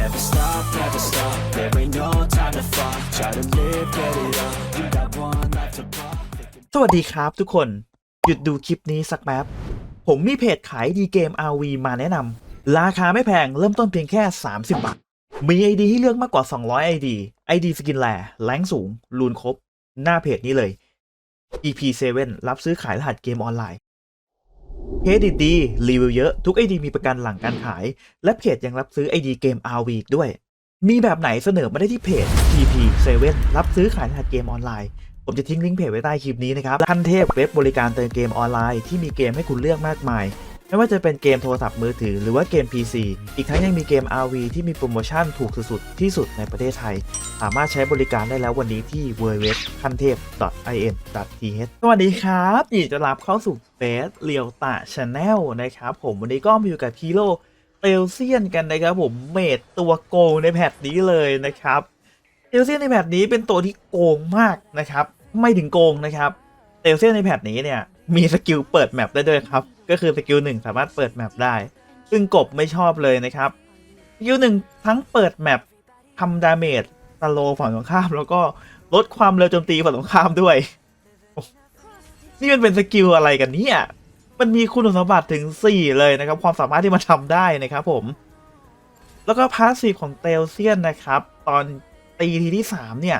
Never stop, never stop. There ain't no time to fall. Try to live, get it up. You got one life to pop. สวัสดีครับทุกคน หยุดดูคลิปนี้สักแป๊บ ผมมีเพจขายดีเกม RV มาแนะนำ ราคาไม่แพงเริ่มต้นเพียงแค่ 30 บาท มี ID ให้เลือกมากกว่า 200 ID ID สกินแลแรงสูงรูนครบ หน้าเพจนี้เลย EP7 รับซื้อขายรหัสเกมออนไลน์ เครดิตดีรีวิวเยอะทุกไอดีมีประกันหลังการขาย และเพจยังรับซื้อไอดีเกม RV อีด้วย มีแบบไหนเสนอมาได้ที่เพจ TP7 รับซื้อขายรหัสเกมออนไลน์ ผมจะทิ้งลิงก์เพจไว้ใต้คลิปนี้นะครับขั้นเทพเว็บบริการเติมเกมออนไลน์ที่มีเกมให้คุณเลือกมากมาย ไม่ว่าจะเป็นเกมโทรศัพท์มือถือหรือว่าเกม PC อีกทั้งยังมีเกม RV ที่มีโปรโมชั่นถูกสุดๆที่สุดในประเทศไทย สามารถใช้บริการได้แล้ววันนี้ที่ www ขั้นเทพ .in.th สวัสดีครับยินดีต้อนรับเข้าสู่เฟสเรียวตาชาแนลนะครับผมวันนี้ก็มาอยู่กับฮีโร่เตลเซียนกันนะครับผมเมดตัวโกงในแพทนี้เลยนะครับเตลเซียนในแพทนี้เป็นตัวที่โกงมากนะครับ ไม่ถึงโกงนะครับเตลเซียนในแพทนี้เนี่ยมีสกิลเปิดแมปได้ด้วยครับ ก็คือสกิลหนึ่งสามารถเปิดแมปได้ ซึ่งกบไม่ชอบเลยนะครับสกิลหนึ่งทั้งเปิดแมปทำดาเมจสโลฝั่งตรงข้าม แล้วก็ลดความเร็วโจมตีฝั่งตรงข้ามด้วย นี่มันเป็นสกิลอะไรกันเนี่ย มันมีคุณสมบัติถึง 4 เลยนะครับ ความสามารถที่มันทำได้นะครับผม แล้วก็พาสซีฟของเตลเซียนนะครับ ตอนตีทีที่ 3 เนี่ย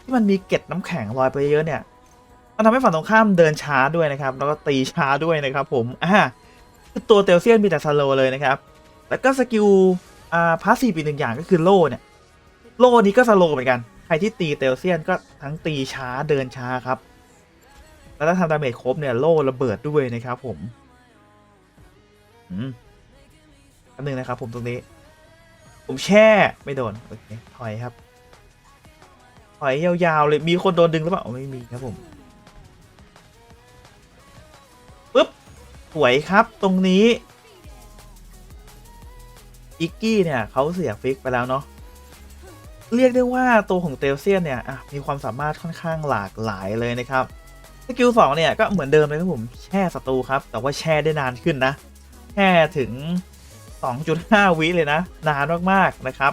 ที่มันมีเกล็ดน้ำแข็งลอยไปเยอะเนี่ย มันทำให้ฝั่งตรงข้ามเดินช้าด้วยนะครับ แล้วก็ตีช้าด้วยนะครับผมอ่าคือตัวเตลเซียนมีแต่สโลเลยนะครับ แล้วก็สกิลอ่าพาสซีฟอีกหนึ่งอย่างก็คือโล่เนี่ย โล่นี้ก็สโลเหมือนกัน ใครที่ตีเตลเซียนก็ทั้งตีช้าเดินช้าครับ แล้วถ้าทำดาเมจครบเนี่ยโล่ระเบิดด้วยนะครับผม อืมอันหนึ่งนะครับผมตรงนี้ ผมแช่ไม่โดนโอเคถอยครับถอยยาวๆเลยมีคนโดนดึงหรือเปล่าไม่มีครับผม สวยครับตรงนี้ อิกกี้เนี่ยเขาเสียฟิกไปแล้วเนาะเรียกได้ว่าตัวของเตลเซียนเนี่ยมีความสามารถค่อนข้างหลากหลายเลยนะครับสกิลสองเนี่ยก็เหมือนเดิมเลยครับผมแช่ศัตรูครับ แต่ว่าแช่ได้นานขึ้นนะ แช่ถึง 2.5 วิเลยนะ นานมากๆนะครับ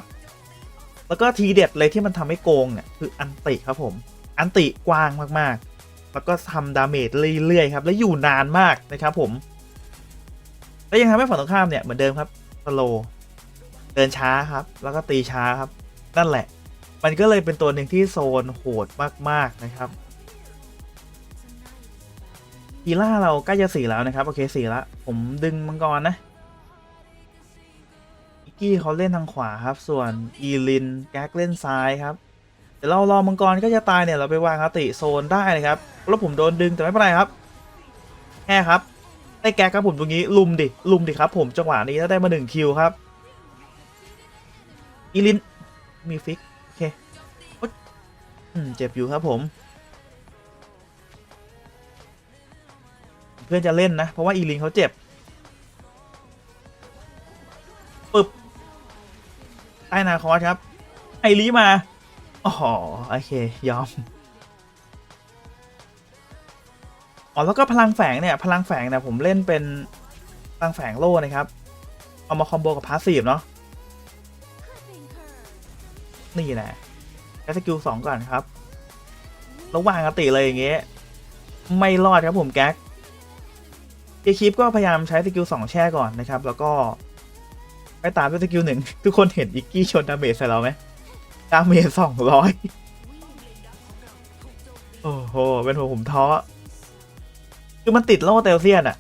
แล้วก็ทีเด็ดเลยที่มันทำให้โกงเนี่ยคืออันติครับผม อันติกว้างมากๆ แล้วก็ทำดาเมจเรื่อยๆครับ แล้วอยู่นานมากนะครับผม แล้วยังทำให้ฝั่งตรงข้ามเนี่ยเหมือนเดิมครับสโลเดินช้าครับ แล้วก็ตีช้าครับ นั่นแหละ มันก็เลยเป็นตัวหนึ่งที่โซนโหดมากๆนะครับฮีล่าเราใกล้จะสี่แล้วนะครับ โอเคสี่ละ ผมดึงมังกรนะอิกกี้เขาเล่นทางขวาครับ ส่วนอีลินแก๊กเล่นซ้ายครับเดี๋ยวเรารอมังกรก็จะตายเนี่ยเราไปวางคติโซนได้นะครับแล้วผมโดนดึงแต่ไม่เป็นไรครับแค่ครับ ได้แก๊กครับผมตรงนี้ลุมดิลุมดิครับผมจังหวะนี้ถ้าได้มาหนึ่งคิวครับอีลินมีฟิกโอเคอืมเจ็บอยู่ครับผม เพื่อนจะเล่นนะ เพราะว่าอีลิงเขาเจ็บปึ๊บใต้นาคอสครับ ไอรีมา อ๋อ โอเค ยอม อ๋อแล้วก็พลังแฝงเนี่ยพลังแฝงเนี่ยผมเล่นเป็นพลังแฝงโล่นะครับ เอามาคอมโบกับพาสซีฟเนาะนี่แหละแคสกิลสองก่อนครับ ระหว่างอติเลยอย่างเงี้ยไม่รอดครับผมแก๊กเอคลิปก็พยายามใช้สกิลสองแช่ก่อนนะครับ แล้วก็ไปตามด้วยสกิลหนึ่งทุกคนเห็นอิกกี้ชนดาเมจใส่เราไหมดาเมจสองร้อยโอ้โห เป็นผมผมท้อ คือมันติดโล่เตลเซียนอะ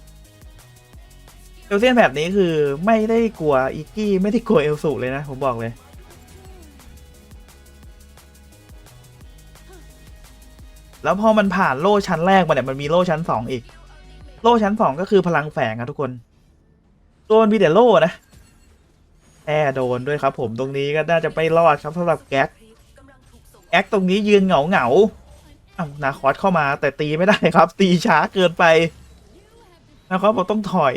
เตลเซียนแบบนี้คือไม่ได้กลัวอิกกี้ไม่ได้กลัวเอลสูเลยนะ ผมบอกเลย แล้วพอมันผ่านโล่ชั้นแรกมาเนี่ยมันมีโล่ชั้นสองอีก โล่ชั้นสองก็คือพลังแฝงอะทุกคนตัวมันมีแต่โล่นะแอโดนด้วยครับ ผมตรงนี้ก็น่าจะไม่รอดครับสำหรับแก๊กแก๊กตรงนี้ยืนเหงาเหงา อ้าวนาคอสเข้ามาแต่ตีไม่ได้ครับ ตีช้าเกินไปนาคอสบอกต้องถอย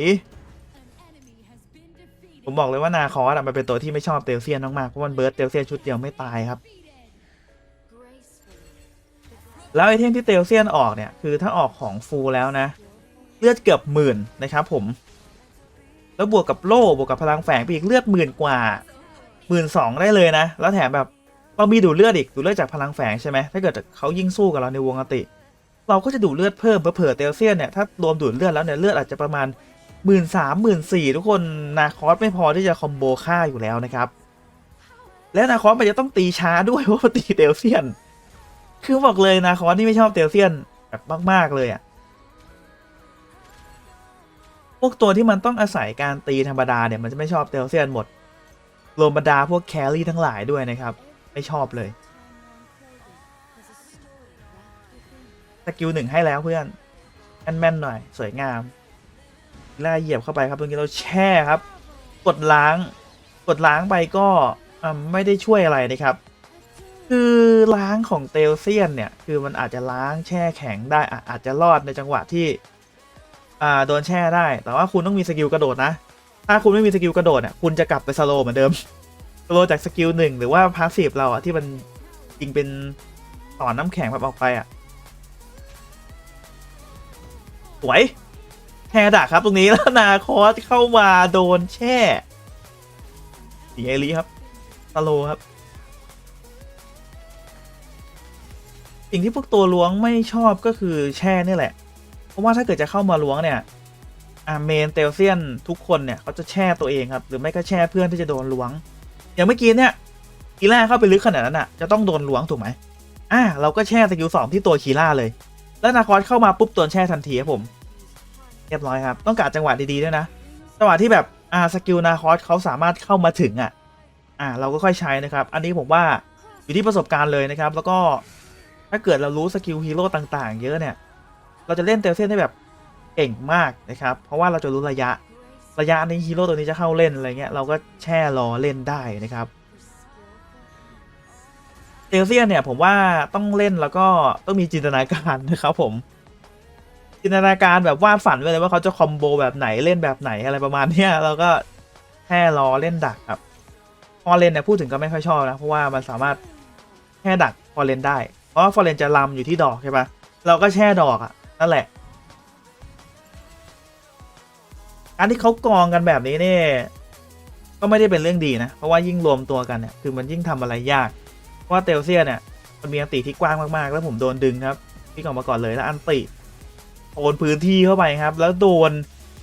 ผมบอกเลยว่านาคอสอะมันเป็นตัวที่ไม่ชอบเตลเซียนมากๆเพราะมันเบิร์ดเตลเซียนชุดเดียวไม่ตายครับ แล้วไอเทมที่เตลเซียนออกเนี่ยคือถ้าออกของฟูลแล้วนะ เลือดเกือบหมื่นนะครับผม แล้วบวกกับโล่บวกกับพลังแฝงไปอีกเลือดหมื่นกว่าหมื่นสองได้เลยนะ แล้วแถมแบบ เรามีดูดเลือดอีกดูดเลือดจากพลังแฝงใช่ไหมถ้าเกิดเขายิ่งสู้กับเราในวงอติ เราก็จะดูดเลือดเพิ่มเผื่อเตลเซียนเนี่ยถ้ารวมดูดเลือดแล้วเนี่ยเลือดอาจจะประมาณหมื่นสามหมื่นสี่ทุกคนนาคอสไม่พอที่จะคอมโบฆ่าอยู่แล้วนะครับ และนาคอสมันจะต้องตีช้าด้วยเพราะตีเตลเซียน คือบอกเลยนาคอสนี่ไม่ชอบเตลเซียนแบบมาก ๆเลยอะ่ะพวกตัวที่มันต้องอาศัยการตีธรรมดาเนี่ยมันจะไม่ชอบเตลเซียนหมดรวมบรรดาพวกแครี่ทั้งหลายด้วยนะครับ ไม่ชอบเลยสกิลหนึ่งให้แล้วเพื่อนแม่นๆหน่อย สวยงามล่าเหยียบเข้าไปครับตรงนี้เราแช่ครับ กดล้าง กดล้างไปก็อ่าไม่ได้ช่วยอะไรนะครับ คือล้างของเตลเซียนเนี่ย คือมันอาจจะล้างแช่แข็งได้อาจจะรอดในจังหวะที่อ่าโดนแช่ได้ แต่ว่าคุณต้องมีสกิลกระโดดนะ ถ้าคุณไม่มีสกิลกระโดดเนี่ยคุณจะกลับไปสโลว์เหมือนเดิม โลจากสกิลหนึ่งหรือว่าพาสซีฟเราอะที่มันยิงเป็นต่อน้ำแข็งแบบออกไปอะสวยแฮดักครับ ตรงนี้แล้วนาคอสเข้ามาโดนแช่สีเอลีครับสโลครับ สิ่งที่พวกตัวล้วงไม่ชอบก็คือแช่นี่แหละ เพราะว่าถ้าเกิดจะเข้ามาล้วงเนี่ยอ่าเมนเตลเซียนทุกคนเนี่ยเขาจะแช่ตัวเองครับ หรือไม่ก็แช่เพื่อนที่จะโดนล้วง อย่างเมื่อกี้เนี่ยคีล่าเข้าไปลึกขนาดนั้นอะจะต้องโดนล้วงถูกไหมอ่าเราก็แช่สกิลสองที่ตัวคีล่าเลย แล้วนาคอสเข้ามาปุ๊บตัวแช่ทันทีครับผม เรียบร้อยครับ ต้องการจังหวะดีๆด้วยนะจังหวะที่แบบอ่าสกิลนาคอสเขาสามารถเข้ามาถึงอะ อ่า เราก็ค่อยใช้นะครับ อันนี้ผมว่าอยู่ที่ประสบการณ์เลยนะครับ แล้วก็ถ้าเกิดเรารู้สกิลฮีโร่ต่างๆ เยอะเนี่ย เราจะเล่นเตลเซนได้แบบเก่งมากนะครับ เพราะว่าเราจะรู้ระยะ ระยะนี้ฮีโร่ตัวนี้จะเข้าเล่นอะไรเงี้ยเราก็แช่รอเล่นได้นะครับเตลเซียนเนี่ยผมว่าต้องเล่นแล้วก็ต้องมีจินตนาการนะครับผมจินตนาการแบบวาดฝันไว้เลยว่าเขาจะคอมโบแบบไหนเล่นแบบไหนอะไรประมาณเนี้ยเราก็แค่รอเล่นดักครับพอเลนเนี่ยพูดถึงก็ไม่ค่อยชอบนะเพราะว่ามันสามารถแค่ดักพอเลนได้ เพราะว่าฟอเรนจะลำอยู่ที่ดอกใช่ปะเราก็แช่ดอกอะ่ะนั่นแหละ การที่เขากองกันแบบนี้เนี่ยก็ไม่ได้เป็นเรื่องดีนะ เพราะว่ายิ่งรวมตัวกันเนี่ยคือมันยิ่งทำอะไรยาก เพราะว่าเตลเซียเนี่ยมันมีอันติที่กว้างมากๆ แล้วผมโดนดึงครับพี่กออกมาก่อนเลยแล้วอันติโอนพื้นที่เข้าไปครับ แล้วโดน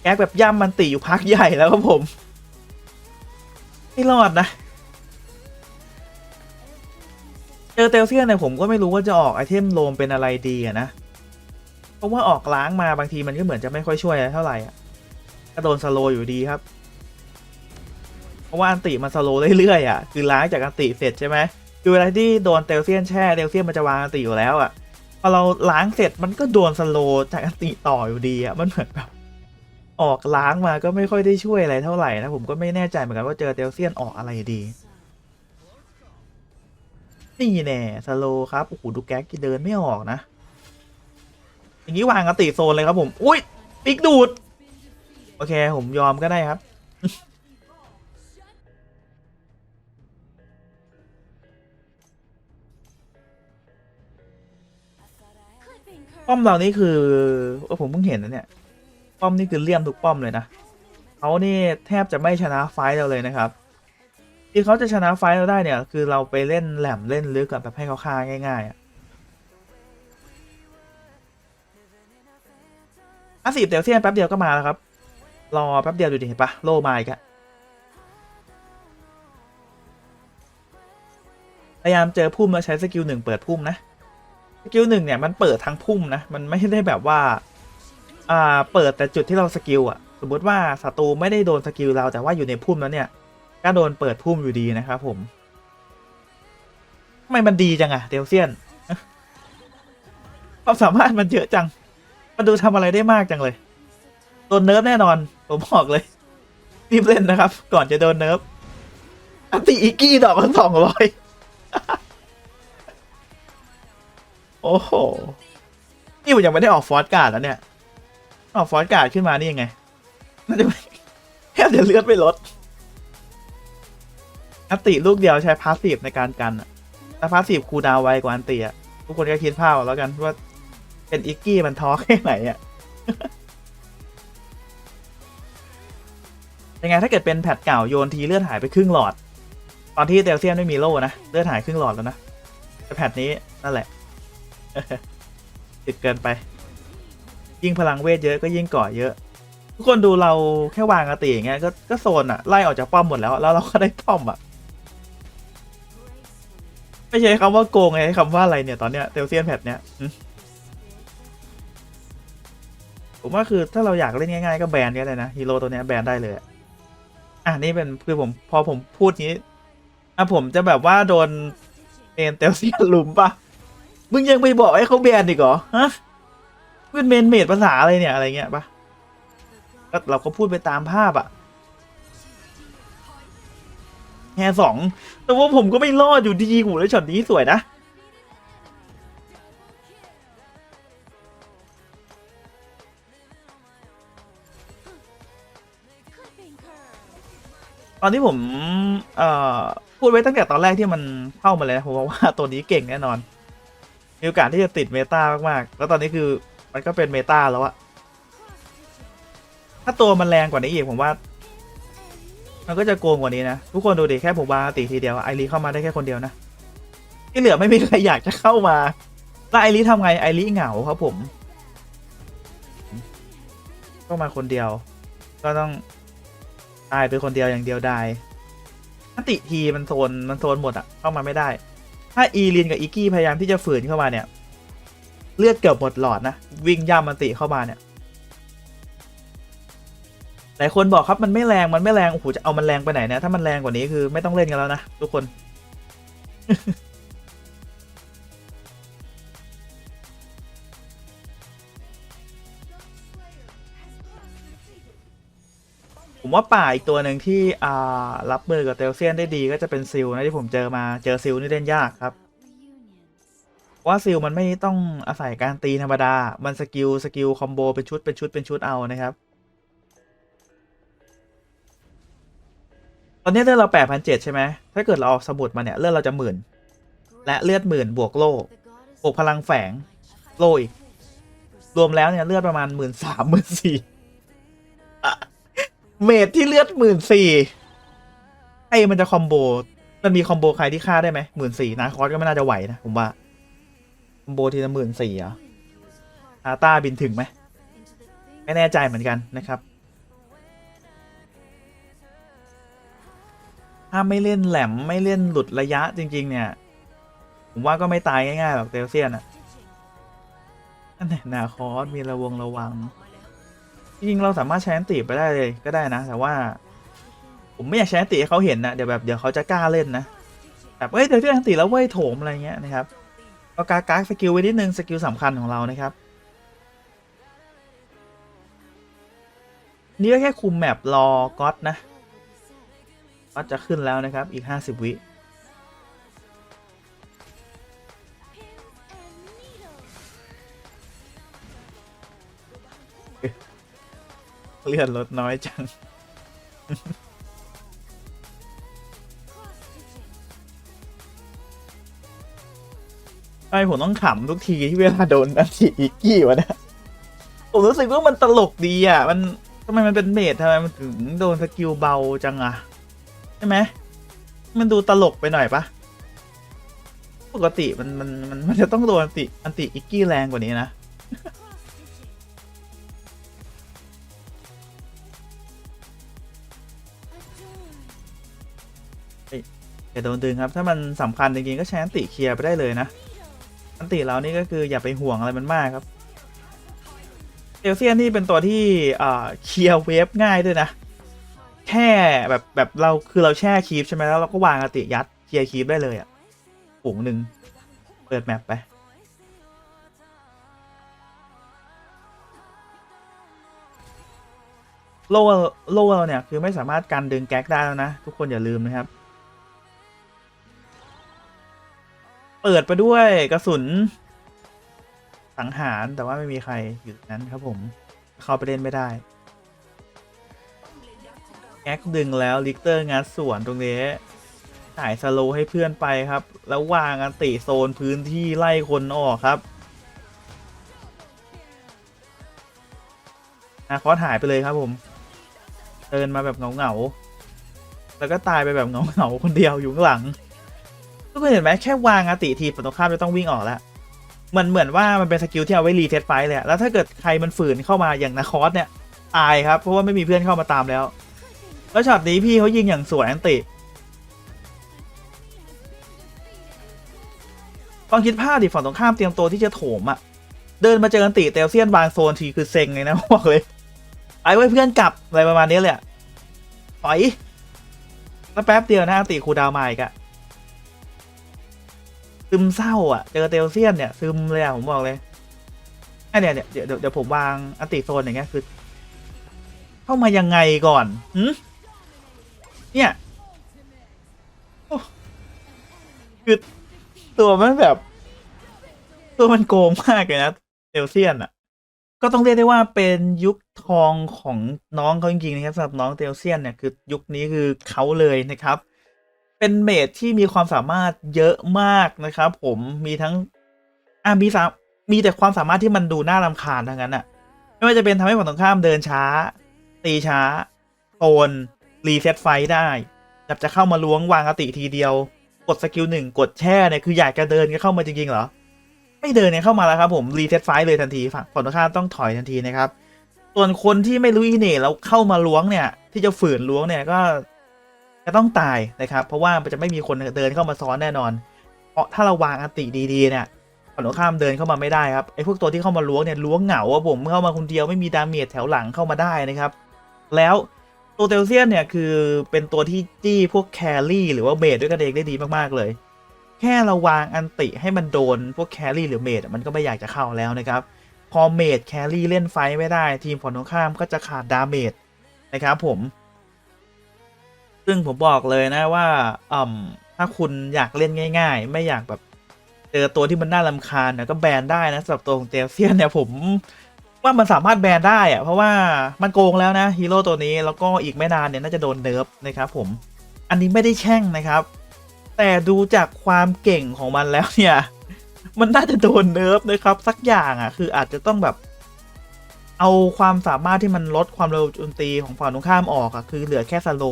แก๊กแบบย่ำมันติอยู่พักใหญ่แล้วครับผมไม่รอดนะเจอเตลเซียนเนี่ยผมก็ไม่รู้ว่าจะออกไอเทมโลมเป็นอะไรดีอะนะ เพราะว่าออกล้างมาบางทีมันก็เหมือนจะไม่ค่อยช่วยอะไรเท่าไหร่อะ ก็โดนสโลอยู่ดีครับ เพราะว่าอันติมันสโลเรื่อยๆอะคือล้างจากอันติเสร็จใช่ไหมคือเวลาที่โดนเตลเซียนแช่เตลเซียนมันจะวางอันติอยู่แล้วอะพอเราล้างเสร็จมันก็โดนสโลจากอันติต่ออยู่ดีอะมันเหมือนแบบออกล้างมาก็ไม่ค่อยได้ช่วยอะไรเท่าไหร่นะผมก็ไม่แน่ใจเหมือนกันว่าเจอเตลเซียนออกอะไรดีนี่แน่สโลครับโอ้โหดูแก๊กเดินไม่ออกนะ อย่างนี้วางอติโซนเลยครับผม อุ้ยปิกดูด โอเค ผมยอมก็ได้ครับ ป้อมเรานี่คือเออผมเพิ่งเห็นนะเนี่ย ป้อมนี่คือเลี่ยมทุกป้อมเลยนะเขานี่แทบจะไม่ชนะไฟท์เราเลยนะครับ ที่เขาจะชนะไฟท์เราได้เนี่ย คือเราไปเล่นแหลมเล่นลึกกับแบบให้เขาฆ่าง่ายๆอะอาสีบเดลเซียนแป๊บเดียวก็มาแล้วครับ รอแป๊บเดียวดูดิเห็นปะโลมาอีกอะพยายามเจอพุ่มแล้วใช้สกิลหนึ่งเปิดพุ่มนะสกิลหนึ่งเนี่ยมันเปิดทั้งพุ่มนะมันไม่ได้แบบว่าอ่าเปิดแต่จุดที่เราสกิลอะสมมติว่าศัตรูไม่ได้โดนสกิลเราแต่ว่าอยู่ในพุ่มแล้วเนี่ยก็โดนเปิดพุ่มอยู่ดีนะครับผมทำไมมันดีจังอะเดลเซียนความสามารถมันเยอะจัง มันดูทำอะไรได้มากจังเลย โดนเนิร์ฟแน่นอน ผมบอกเลย รีบเล่นนะครับ ก่อนจะโดนเนิร์ฟอัติอีกกี้ดอกละสองร้อยโอ้โห นี่ผมยังไม่ได้ออกฟอร์สการ์ดแล้วเนี่ย ออกฟอร์สการ์ดขึ้นมานี่ยังไงน่าจะแทบจะเลือดไม่ลดอัติลูกเดียวใช้พาสซีฟในการกันอะถ้าพาสซีฟคูดาวไวกว่าอันติอะทุกคนก็คิดภาพแล้วกันว่าเป็นอิกกี้มันท้อแค่ไหนอะ ยังไงถ้าเกิดเป็นแพทเก่าโยนทีเลือดหายไปครึ่งหลอด ตอนที่เตลเซียนไม่มีโล่นะเลือดหายครึ่งหลอดแล้วนะแต่แพทนี้นั่นแหละติดเกินไป ยิ่งพลังเวทเยอะก็ยิ่งก่อเยอะ ทุกคนดูเราแค่วางกติอย่างเงี้ยก็ก็โซนอะไล่ออกจากป้อมหมดแล้ว แล้วเราก็ได้ป้อมอะไม่ใช่คำว่าโกงไอ้คำว่าอะไรเนี่ยตอนเนี้ยเตลเซียนแพทเนี้ยผมว่าคือถ้าเราอยากเล่นง่ายๆก็แบนก็ได้นะฮีโร่ตัวเนี้ยแบนได้เลยอะ อะนี่เป็นคือผมพอผมพูดนี้อะผมจะแบบว่าโดนเอนเตลเซียนลุมปะมึงยังไปบอกให้เขาแบนอีกเหรอฮะเป็นเมนเมดภาษาอะไรเนี่ยอะไรเงี้ยปะก็เราก็พูดไปตามภาพอะแค่สองแต่ว่าผมก็ไม่รอดอยู่ดีกูแล้วช็อตนี้สวยนะ ตอนที่ผมเอ่อพูดไว้ตั้งแต่ตอนแรกที่มันเข้ามาเลยนะผมว่าตัวนี้เก่งแน่นอน มีโอกาสที่จะติดเมตามากๆ แล้วตอนนี้คือมันก็เป็นเมตาแล้วอะถ้าตัวมันแรงกว่านี้อีกผมว่า มันก็จะโกงกว่านี้นะ ทุกคนดูดิแค่ผมวางติทีเดียวไอรีเข้ามาได้แค่คนเดียวนะ ที่เหลือไม่มีใครอยากจะเข้ามาแล้วไอรีทำไงไอรีเหงาครับผม เข้ามาคนเดียว ก็ต้อง ตายไปคนเดียวอย่างเดียวได้ถ้าติทีมันโซนมันโซนหมดอะเข้ามาไม่ได้ ถ้าอีลินกับอีกี้พยายามที่จะฝืนเข้ามาเนี่ย เลือดเกือบหมดหลอดนะ วิ่งย่ำมันติเข้ามาเนี่ยหลายคนบอกครับมันไม่แรงมันไม่แรงโอ้โหจะเอามันแรงไปไหนเนี่ยถ้ามันแรงกว่านี้คือไม่ต้องเล่นกันแล้วนะทุกคน ผมว่าป่าอีกตัวหนึ่งที่อ่ารับมือกับเตลเซียนได้ดีก็จะเป็นซิลนะที่ผมเจอมาเจอซิลนี่เล่นยากครับว่าซิลมันไม่ต้องอาศัยการตีธรรมดา มันสกิลสกิลคอมโบเป็นชุดเป็นชุดเป็นชุดเอานะครับตอนนี้เลือดเราแปดพันเจ็ดใช่ไหม ถ้าเกิดเราออกสมุดมาเนี่ยเลือดเราจะหมื่น และเลือดหมื่นบวกโล่บวกพลังแฝงโล่อีก รวมแล้วเนี่ยเลือดประมาณหมื่นสามหมื่นสี่ เมดที่เลือดหมื่นสี่ไอ้มันจะคอมโบ มันมีคอมโบใครที่ฆ่าได้ไหมหมื่นสี่นาคอสก็ไม่น่าจะไหวนะ ผมว่า คอมโบทีละหมื่นสี่อะอาตาบินถึงไหม ไม่แน่ใจเหมือนกันนะครับ ถ้าไม่เล่นแหลมไม่เล่นหลุดระยะจริง ๆ เนี่ย ผมว่าก็ไม่ตายง่ายๆหรอกเตลเซียนอะนั่นแหละนาคอสมีระวงระวัง จริงเราสามารถใช้อันติไปได้เลยก็ได้นะ แต่ว่า ผมไม่อยากใช้อันติให้เขาเห็นนะเดี๋ยวแบบเดี๋ยวเขาจะกล้าเล่นนะแบบเอ้ยเดี๋ยวที่อันติแล้วเว้ยโถมอะไรเงี้ยนะครับก็กากาสกิลไว้นิดนึงสกิลสำคัญของเรานะครับนี่ก็แค่คุมแมปรอก๊อตนะก๊อตจะขึ้นแล้วนะครับอีกห้าสิบวิ เลื่อนลดน้อยจัง ไอผมต้องขำทุกทีที่เวลาโดนอันติอีกกี้วะเนี่ยผมรู้สึกว่ามันตลกดีอะ มันทำไมมันเป็นเมดทำไมมันถึงโดนสกิลเบาจังอะ ใช่ไหม มันดูตลกไปหน่อยปะปกติมันมันมันมันจะต้องโดนอันติอันติอีกกี้แรงกว่านี้นะ อย่าโดนดึงครับ ถ้ามันสำคัญจริงๆก็ใช้อันติเคลียร์ไปได้เลยนะ อันติเรานี่ก็คืออย่าไปห่วงอะไรมันมากครับเอลเซียนนี่เป็นตัวที่เคลียร์เวฟง่ายด้วยนะ แค่แบบแบบเราคือเราแช่คีฟใช่ไหมแล้วเราก็วางอันติยัดเคลียร์คีฟได้เลยอะ่ะฝูงหนึ่งเปิดแมปไปโล่โล่เราเนี่ยคือไม่สามารถการดึงแก๊กได้แล้วนะ ทุกคนอย่าลืมนะครับ เปิดไปด้วยกระสุน สังหารแต่ว่าไม่มีใครอยู่นั้นครับผม เข้าไปเล่นไม่ได้แอ็กดึงแล้วลิกเตอร์งัดสวนตรงนี้จ่ายสโลให้เพื่อนไปครับ แล้ววางอันติโซนพื้นที่ไล่คนออกครับนาคอสหายไปเลยครับผม เดินมาแบบเหงาๆแล้วก็ตายไปแบบเหงาๆคนเดียวอยู่ข้างหลัง กคนเห็นไหมแค่วางอาติทีฝั่งตรงข้ามจะต้องวิ่งออกแล้วมันเหมือนว่ามันเป็นสกิลที่เอาไว้รีเทสไฟเลยแล้วถ้าเกิดใครมันฝืนเข้ามาอย่างนาคอสเนี่ยตายครับ เพราะว่าไม่มีเพื่อนเข้ามาตามแล้ว แล้วช็อตนี้พี่เขายิงอย่างสวยอันติลองคิดภาพดิฝั่งตรงข้ามเตรียมตัวที่จะโถมอะเดินมาเจออันติเตลเซียนบางโซนทีคือเซ็งเลยนะบอกเลยไอ้ไว้เพื่อนกลับอะไรประมาณนี้เลยอะถอยแล้วแป๊บเดียวนะอันติครูดาวมาอีกอะ ซึมเศร้าอะเจอเตลเซียนเนี่ยซึมเลยอะผมบอกเลยไอเนี่ยเนี่ยเดี๋ยวเดี๋ยวเดี๋ยวผมวางอันติโซนอย่างเงี้ยคือ เข้ามายังไงก่อนหืมเนี่ยคือตัวมันแบบ ตัวมันโกงมากเลยนะเอลเซียนอะ ก็ต้องเรียกได้ว่าเป็นยุคทองของน้องเขาจริงๆนะครับสำหรับน้องเตลเซียนเนี่ยคือยุคนี้คือเขาเลยนะครับ เป็นเมดที่มีความสามารถเยอะมากนะครับ ผมมีทั้งอะมีสามมีแต่ความสามารถที่มันดูน่ารำคาญทั้งนั้นอะไม่ว่าจะเป็นทำให้ฝั่งตรงข้ามเดินช้า ตีช้าโอนรีเซ็ตไฟได้แบบจะเข้ามาล้วงวางอติทีเดียว กดสกิลหนึ่งกดแช่เนี่ยคืออยากจะเดินก็เข้ามาจริงๆเหรอไม่เดินเนี่ยเข้ามาแล้วครับผมรีเซ็ตไฟเลยทันทีฝั่งฝั่งตรงข้ามต้องถอยทันทีนะครับส่วนคนที่ไม่รู้อีเน่แล้วเข้ามาล้วงเนี่ย ที่จะฝืนล้วงเนี่ยก็ จะต้องตายนะครับเพราะว่ามันจะไม่มีคนเดินเข้ามาซ้อนแน่นอน เพราะถ้าเราวางอติดีๆเนี่ยฝั่งตรงข้ามเดินเข้ามาไม่ได้ครับไอ้พวกตัวที่เข้ามาล้วงเนี่ยล้วงเหงาว่าผมเข้ามาคนเดียวไม่มีดาเมจแถวหลังเข้ามาได้นะครับแล้วตัวเตลเซียนเนี่ยคือเป็นตัวที่จี้พวกแครี่หรือว่าเมดด้วยกันเองได้ดีมากๆเลย แค่เราวางอันติให้มันโดนพวกแครี่หรือเมดมันก็ไม่อยากจะเข้าแล้วนะครับพอเมดแครี่เล่นไฟไม่ได้ ทีมฝั่งตรงข้ามก็จะขาดดาเมจนะครับผม ซึ่งผมบอกเลยนะว่าอ่าถ้าคุณอยากเล่นง่าย ๆ ไม่อยากแบบเจอตัวที่มันน่ารำคาญเนี่ยก็แบนได้นะสำหรับตัวของเตลเซียนเนี่ยผมว่ามันสามารถแบนได้อะเพราะว่ามันโกงแล้วนะฮีโร่ตัวนี้แล้วก็อีกไม่นานเนี่ยน่าจะโดนเนิร์ฟนะครับผมอันนี้ไม่ได้แช่งนะครับ แต่ดูจากความเก่งของมันแล้วเนี่ย มันน่าจะโดนเนิร์ฟนะครับ สักอย่างอะ คืออาจจะต้องแบบ เอาความสามารถที่มันลดความเร็วโจมตีของฝั่งตรงข้ามออกอะคือเหลือแค่สโล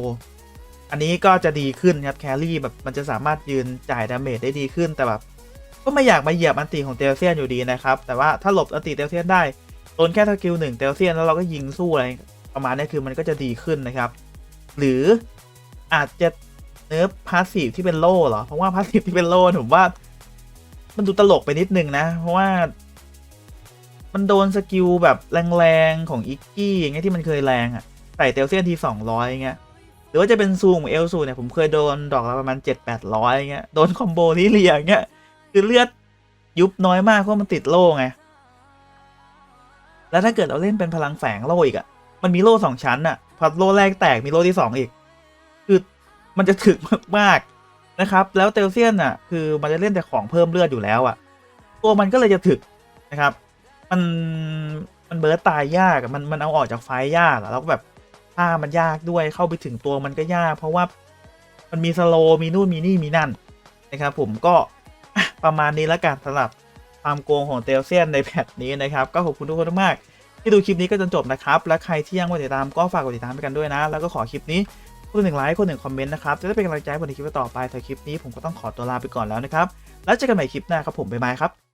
อันนี้ก็จะดีขึ้นครับแครี่แบบมันจะสามารถยืนจ่ายดาเมจได้ดีขึ้นแต่แบบก็ไม่อยากมาเหยียบอันติของเตลเซียนอยู่ดีนะครับ แต่ว่าถ้าหลบอันติเตลเซียนได้โดนแค่สกิลหนึ่งเตลเซียนแล้วเราก็ยิงสู้อะไรประมาณนี้คือมันก็จะดีขึ้นนะครับ หรืออาจจะเนิร์ฟพาสซีฟที่เป็นโล่เหรอเพราะว่าพาสซีฟที่เป็นโล่ผมว่า มันดูตลกไปนิดนึงนะ เพราะว่า มันโดนสกิลแบบแรงๆของอิกกี้อย่างเงี้ยที่มันเคยแรงอะใส่เตลเซียนทีสองร้อยอย่างเงี้ย หรือว่าจะเป็นซูมเอลซูเนี่ยผมเคยโดนดอกละประมาณเจ็ดแปดร้อยอย่างเงี้ยโดนคอมโบนี้เรียอย่างเงี้ยคือเลือดยุบน้อยมากเพราะมันติดโล่ไงแล้วถ้าเกิดเราเล่นเป็นพลังแฝงโล่อีกอะ่ะมันมีโล่สองชั้นอะ่ะพอโล่แรกแตกมีโล่ที่สองอีก คือมันจะถึกมากๆนะครับ แล้วเตลเซียนอะคือมันจะเล่นแต่ของเพิ่มเลือดอยู่แล้วอะ่ะ ตัวมันก็เลยจะถึกนะครับ มันมันเบิร์ตตายยากมันมันเอาออกจากไฟยากแล้วก็แบบ ท่ามันยากด้วยเข้าไปถึงตัวมันก็ยาก เพราะว่ามันมีสโลว์มีนู่นมีนี่มีนั่นนะครับ ผมก็ประมาณนี้แล้วกันสำหรับความโกงของเตลเซียนในแพทนี้นะครับ ก็ขอบคุณทุกคนมากที่ดูคลิปนี้ก็จนจบนะครับ และใครที่ยังไม่ติดตามก็ฝากกดติดตามไปกันด้วยนะ แล้วก็ขอคลิปนี้คนหนึ่งไลค์คนหนึ่งคอมเมนต์นะครับ จะได้เป็นกำลังใจให้ผมในคลิปต่อไปแต่คลิปนี้ผมก็ต้องขอตัวลาไปก่อนแล้วนะครับ แล้วเจอกันใหม่คลิปหน้าครับผมบ๊ายบายครับ